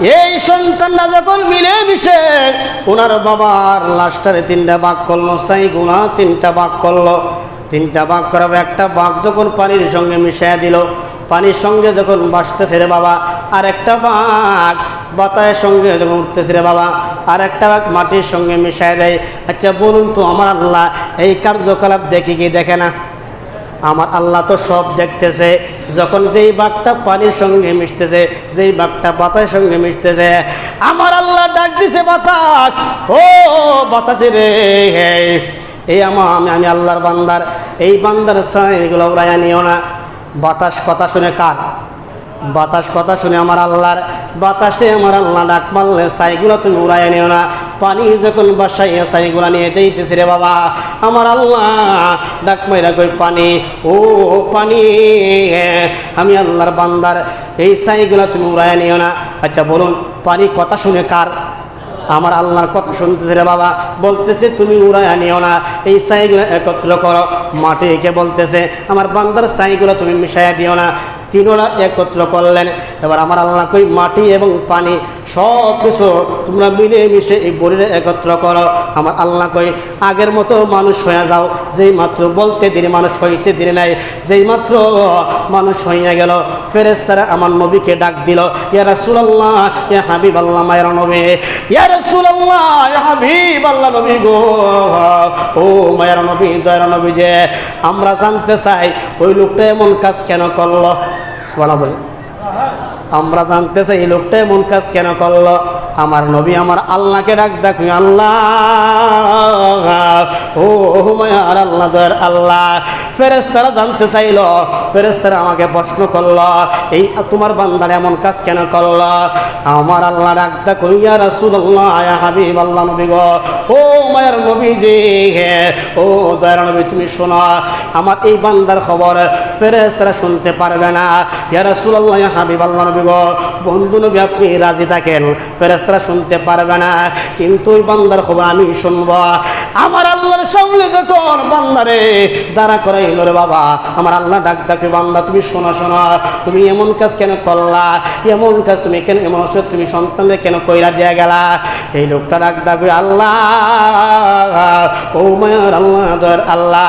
এই সন্তানরা যখন মিলে মিশে ওনার বাবার লাস্টারে তিনটা বাঘ করল, সাই গুণা তিনটা বাঘ করল। তিনটা বাঘ করাবে একটা বাঘ যখন পানির সঙ্গে মিশিয়ে দিল, পানির সঙ্গে যখন বাসতেছে রে বাবা আর একটা বাঘ বাতায়ের সঙ্গে যখন উঠতেছে রে বাবা আর একটা বাঘ মাটির সঙ্গে মিশিয়ে দেয়। আচ্ছা বলুন তো আমার আল্লাহ এই কার্যকলাপ দেখি কি দেখে না? আমার আল্লাহ তো সব দেখতেছে। যখন যেই বাঘটা পানির সঙ্গে মিশতেছে, যেই বাঘটা বাতাসের সঙ্গে মিশতেছে, আমার আল্লাহ ডাক দিছে, বাতাস! ও বাতাসে রে এই আমার আমি আমি আল্লাহর বান্দার, এই বান্দার এগুলো উড়াইয়া নিও না। বাতাস কথা শুনে কার? বাতাস কথা শুনে আমার আল্লাহর বাতাসে আমার আল্লাহ ডাক মারলে সাইগুলো তুমি উড়াই নিও না। পানি যখন বাসাইয়া সাইগুলা নিয়ে যাইতেছে রে বাবা, আমার আল্লাহ ডাক মাইরা কই পানি, ও পানি, আমি আল্লাহর বান্দার এই সাইগুলা তুমি উড়াই নিও না। আচ্ছা বলুন, পানি কথা শুনে কার? আমার আল্লাহর কথা শুনতেছে রে বাবা, বলতেছে, তুমি উড়ায় আনিও না, এই সাইগুলো একত্র করো। মাটি মাটিকে বলতেছে, আমার বান্দার সাইগুলো তুমি মিশাইয়া দিও না। তিনোরা একত্র করলেন। এবার আমার আল্লাহ কই, মাটি এবং পানি সব কিছু তোমরা মিলে মিশে এই বড়িরে একত্র করো। আমার আল্লাহ কই, আগের মতো মানুষ হয়ে যাও, যেই মাত্র বলতে দিনে মানুষ হইতে দিনে নাই, যেই মাত্র মানুষ হইয়া গেল ফেরেস্তারা আমার নবীকে ডাক দিল ইয়ারা রাসূলুল্লাহ, ইয়া হাবিব আল্লাহ মায়ের নবী, ইয়া রাসূলুল্লাহ, ইয়া হাবিব আল্লাহ নবী গো, ও মায়ের নবী, দয়ার নবী যে, আমরা জানতে চাই, ওই লোকটা এমন কাজ কেন করল? সুবহানাল্লাহ বলে। আমরা জানতেছি এই লোকটা এমন কাজ কেন করল? আমার নবী আমার আল্লাহকে ডাক দেখি আল্লাহ। ও হুমায়ার আল্লাহ, দয়ার আল্লাহ। ফেরেস্তারা জানতে চাইল ফেরেস্তারা আমাকে প্রশ্ন করল, এই তোমার বান্দার এমন কাজ কেন করল? আমার আল্লাহ ডাক দেখো ইয়া রাসূলুল্লাহ, ইয়া হাবিব আল্লাহ নবী গো। ও মায়ের নবী জি ও দয়ার নবী, তুমি শোনো, আমার এই বান্দার খবর ফেরেস্তারা শুনতে পারবে না। ইয়া রাসূলুল্লাহ, ইয়া হাবিব আল্লাহ নবী গো। বন্ধু নবী, আপনি রাজি থাকেন? ফেরেস্তারা শুনতে পারবে না। কিন্তু ওই খবর আমি শুনব। আমার আল্লাহর সামনে যখন বান্দারে দাঁড়া করাইল রে বাবা, আমার আল্লাহ ডাক ডাকে, বান্দা, তুমি শোনো, শোনা, তুমি এমন কাজ কেন করলা? এমন কাজ তুমি কেন, এমন অসুখ তুমি সন্তানদের কেন কইরা দিয়া গেলা? এই লোকটা ডাক ডাকে আল্লাহ, ও মায়ার আল্লাহ দর আল্লাহ,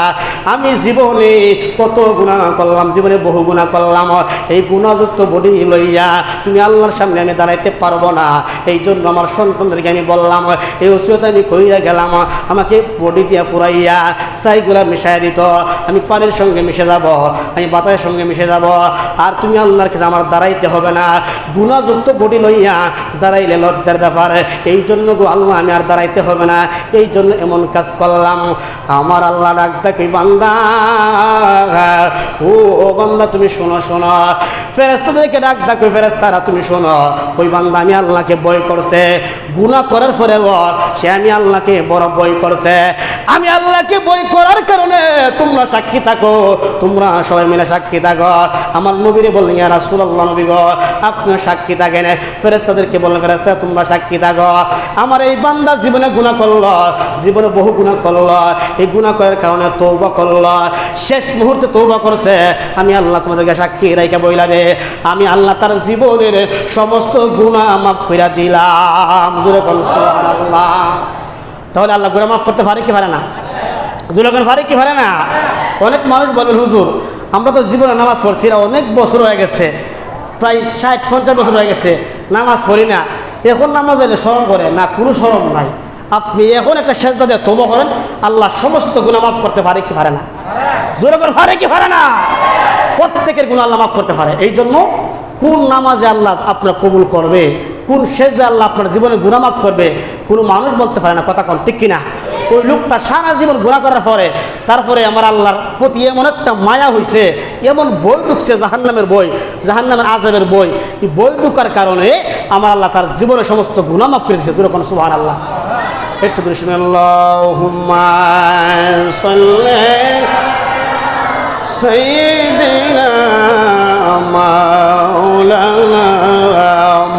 আমি জীবনে কত গুণা করলাম, জীবনে বহু গুণা করলাম। এই গুণাযুক্ত বডি লইয়া তুমি আল্লাহর সামনে আমি দাঁড়াইতে পারব না। এই জন্য আমার সন্তানদেরকে আমি বললাম, এই ওসিয়ত আমি কইরা গেলাম, আমাকে বডি দিয়ে ফুরাইয়া সাইগুলা মিশাই দিত। আমি পানির সঙ্গে মিশে যাব, আমি বাতাসের সঙ্গে মিশে যাব। আর তুমি আল্লাহর কাছে আমার দাঁড়াইতে হবে না। গুণাযুক্ত বডি লইয়া দাঁড়াইলে লজ্জার ব্যাপার। এই জন্য গো আল্লাহ, আমি আর দাঁড়াইতে হবে না। এই জন্য এমন কাজ করলাম। আমার আল্লাহ ডাক ডাকি, বান্দা, ও ও বান্দা, তুমি শোনো শোনো। ফেরেস্তাদেরকে ডাক ডাকো ফেরেস্তারা তুমি শোনো। ওই বান্দা আমি আল্লাহকে বই করছে। গুনাহ করার পরে সে আমি আল্লাহকে বড় বই করছে। আমি আল্লাহকে বই করার কারণে তোমরা সাক্ষী থাকো, তোমরা সবাই মিলে সাক্ষী থাকো। আমার নবীরে বললেন, ইয়া রাসূলুল্লাহ নবী গো আপনি সাক্ষী থাকেন। ফেরেস্তাদেরকে বললেন ফেরেস্তা তোমরা সাক্ষী থাকো। আমার এই বান্দা জীবনে গুনাহ করল, জীবনে বহু গুনাহ করল। এই গুনাহ করার কারণে তৌবা করল। শেষ মুহূর্তে তৌবা করছে, আমি আল্লাহ তোমাদেরকে সাক্ষী বইলা দে। আমি আল্লাহ তার জীবনের সমস্ত গুণা মাফ করে দিলাম। জোরে সুবহানাল্লাহ। তাহলে আল্লাহ গুনাহ মাফ করতে পারে কি পারে না? জোরে কোন পারে কি পারে না? অনেক মানুষ বলবেন হুজুর, আমরা তো জীবনে নামাজ পড়ছি না অনেক বছর হয়ে গেছে, প্রায় ষাট, পঞ্চাশ বছর হয়ে গেছে, নামাজ পড়ি না। এখন নামাজ এলে স্মরণ করে? না, কোনো স্মরণ নাই। আপনি এখন একটা সেজদা দিয়ে তবো করেন, আল্লাহ সমস্ত গুণা মাফ করতে পারে কি পারে না? জোরে করে পারে কি পারে না? প্রত্যেকের গুণ আল্লাহ মাফ করতে পারে এই জন্য কোন নামাজে আল্লাহ আপনার কবুল করবে? কোন সেজদা আল্লাহ আপনার জীবনে গুণা মাফ করবে? কোনো মানুষ বলতে পারে না, কথা কোন, ঠিক কিনা? ওই লোকটা সারা জীবন গুণা করার পরে, তারপরে আমার আল্লাহর প্রতি এমন একটা মায়া হয়েছে এমন বই ঢুকছে, জাহান্নামের বই জাহান্নামের আজাবের বই এই বই ঢুকার কারণে আমার আল্লাহ তার জীবনের সমস্ত গুণা মাফ করে দিচ্ছে যেরকম সুহান আল্লাহ একটু দৃশ্য আল্লাহুম্মা সাল্লি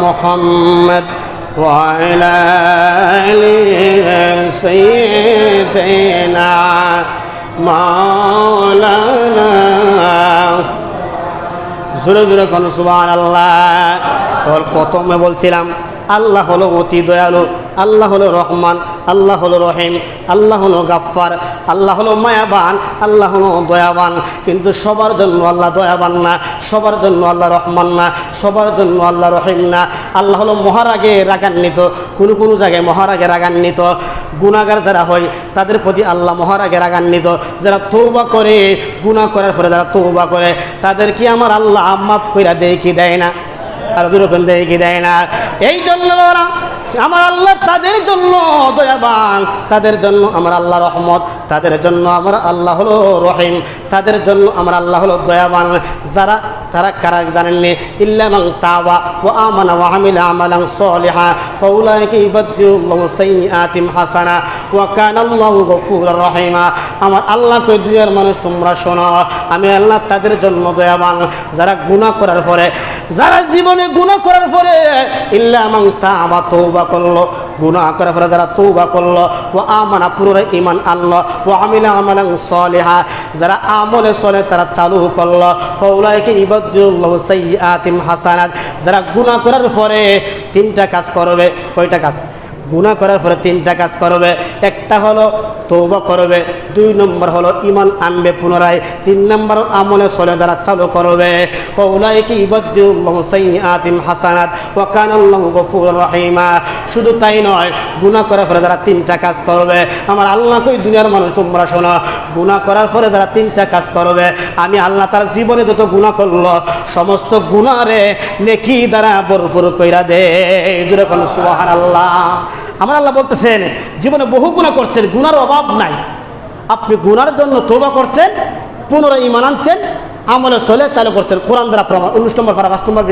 সাইয়্যিদিনা মাওলানা মুহাম্মদ وعلى آل سيدنا مولانا জোরে জোরে কোন সুবহান আল্লাহ ওর প্রথমে বলছিলাম আল্লাহ হলো অতি দয়ালু, আল্লাহ হলো রহমান, আল্লাহ হলো রহিম, আল্লাহ হলো গাফফার, আল্লাহ হলো মায়াবান, আল্লাহ হলো দয়াবান। কিন্তু সবার জন্য আল্লাহ দয়াবান না, সবার জন্য আল্লাহ রহমান না, সবার জন্য আল্লাহ রহিম না। আল্লাহ হলো মহারাগে রাগান্বিত, কোনো কোনো জায়গায় মহারাগে রাগান্বিত। গুণাগার যারা হয়, তাদের প্রতি আল্লাহ মহারাগে রাগান্বিত। যারা তৌবা করে গুণা করার পরে যারা তৌবা করে তাদের কি আমার আল্লাহ মাফ কইরা দেয় কি দেয় না? আর দুরকম কি দেয় না। এই জন্য ওরা, আমার আল্লাহ তাদের জন্য দয়াবান, তাদের জন্য আমার আল্লাহ রহমত, তাদের জন্য আমার আল্লাহ হলো রহিম, তাদের জন্য আমার আল্লাহ হলো দয়াবান। যারা তারা কারা জানেননি? ইল্লামাং তাওয়া ও আমানা ওয়া আমিলা আমালান সলিহা, ফাউলাইকা ইবাদদিউল্লাহু সাইয়্যাতিম হাসানা ওয়া কানাল্লাহু গফুরুর আমার আল্লাহ কই, দুনিয়ার মানুষ তোমরা শোনো, আমি আল্লাহ তাদের জন্য দয়াবান। যারা গুনাহ করার পরে, যারা জীবনে গুনাহ করার পরে ইল্লামাং তাওবা তওবা করল। গুনাহ করার পরে যারা তওবা করল ও আমানা পুনরায় ঈমান আনলো ও আমিলা আমালান সলিহা। যারা আমলে সলে তারা চালু করল। ফাউলাইকা হাসানাত যারা গুণা করার পরে তিনটা কাজ করবে। কয়টা কাজ? গুনাহ করার পরে তিনটা কাজ করবে। একটা হলো তৌবা করবে, দুই নম্বর হলো ইমান আনবে পুনরায়, তিন নম্বর আমলে চলে যারা চালু করবে। শুধু তাই নয়, গুনাহ করার পরে যারা তিনটা কাজ করবে, আমার আল্লাহ কই দুনিয়ার মানুষ, তোমরা শোনো। গুনাহ করার পরে যারা তিনটা কাজ করবে, আমি আল্লাহ তার জীবনে যত গুনাহ করল, সমস্ত গুণারে নেকি দ্বারা বরফুর কইরা দে। জুড়ে কোন সুবহানাল্লাহ। আমার আল্লাহ বলতেছেন, জীবনে বহু গুণা করছেন গুনার অভাব নাই। আপনি গুনার জন্য তোবা করছেন, পুনরায় ইমান আনছেন, আমলে চলে চালু করছেন। কোরআন দ্বারা প্রমাণ, উনিশ নম্বর পারা, পাঁচ নম্বর